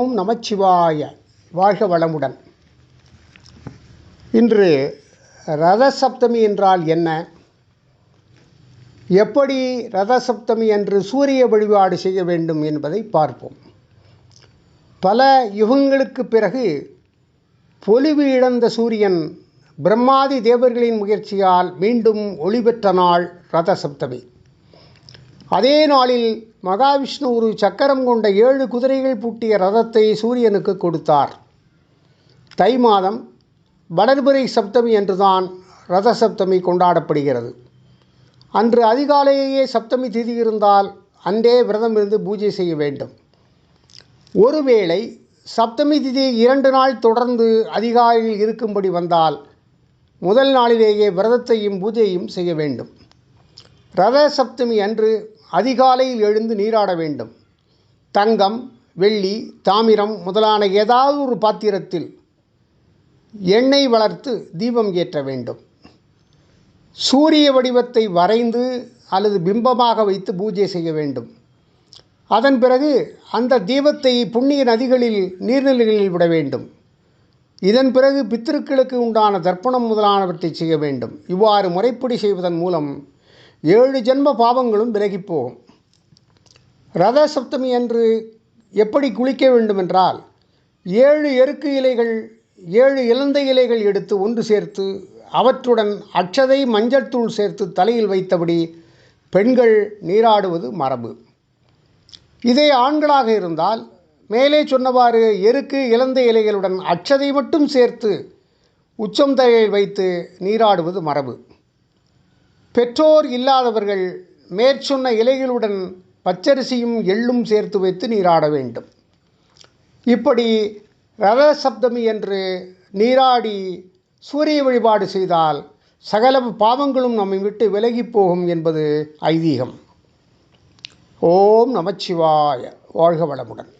ஓம் நமச்சிவாய. வாழ்க வளமுடன். இன்று ரத சப்தமி என்றால் என்ன? எப்படி ரத சப்தமி என்று சூரிய வழிபாடு செய்ய வேண்டும் என்பதை பார்ப்போம். பல யுகங்களுக்கு பிறகு பொலிவு இழந்த சூரியன் பிரம்மாதி தேவர்களின் முயற்சியால் மீண்டும் ஒளி பெற்ற நாள் ரத சப்தமி அதே நாளில் மகாவிஷ்ணு ஒரு சக்கரம் கொண்ட ஏழு குதிரைகள் பூட்டிய ரதத்தை சூரியனுக்கு கொடுத்தார். தை மாதம் வளர்பிறை சப்தமி என்றுதான் ரத சப்தமி கொண்டாடப்படுகிறது. அன்று அதிகாலையே சப்தமி திதி இருந்தால் அன்றே விரதம் இருந்து பூஜை செய்ய வேண்டும். ஒருவேளை சப்தமி திதி இரண்டு நாள் தொடர்ந்து அதிகாலையில் இருக்கும்படி வந்தால் முதல் நாளிலேயே விரதத்தையும் பூஜையும் செய்ய வேண்டும். ரத சப்தமி அன்று அதிகாலையில் எழுந்து நீராட வேண்டும். தங்கம் வெள்ளி தாமிரம் முதலான ஏதாவது ஒரு பாத்திரத்தில் எண்ணெய் வளர்த்து தீபம் ஏற்ற வேண்டும். சூரிய வடிவத்தை வரைந்து அல்லது பிம்பமாக வைத்து பூஜை செய்ய வேண்டும். அதன் பிறகு அந்த தீபத்தை புண்ணிய நதிகளில் நீர்நிலைகளில் விட வேண்டும். இதன் பிறகு பித்திருக்களுக்கு உண்டான தர்ப்பணம் முதலானவற்றை செய்ய வேண்டும். இவ்வாறு முறைப்படி செய்வதன் மூலம் ஏழு ஜென்ம பாவங்களும் விலகிப் போகும் ரத சப்தமி அன்று எப்படி குளிக்க வேண்டுமென்றால் ஏழு எருக்கு இலைகள் ஏழு இலந்தை இலைகள் எடுத்து ஒன்று சேர்த்து அவற்றுடன் அட்சதை மஞ்சள் தூள் சேர்த்து தலையில் வைத்தபடி பெண்கள் நீராடுவது மரபு. இதே ஆண்களாக இருந்தால் மேலே சொன்னவாறு எருக்கு இலந்தை இலைகளுடன் அட்சதை மட்டும் சேர்த்து உச்சம் தலையில் வைத்து நீராடுவது மரபு. பெற்றோர் இல்லாதவர்கள் மேற்சொன்ன இலைகளுடன் பச்சரிசியும் எள்ளும் சேர்த்து வைத்து நீராட வேண்டும். இப்படி ரத சப்தமி என்று நீராடி சூரிய வழிபாடு செய்தால் சகல பாவங்களும் நம்மை விட்டு விலகி போகும் என்பது ஐதீகம். ஓம் நமச்சிவாய. வாழ்க வளமுடன்.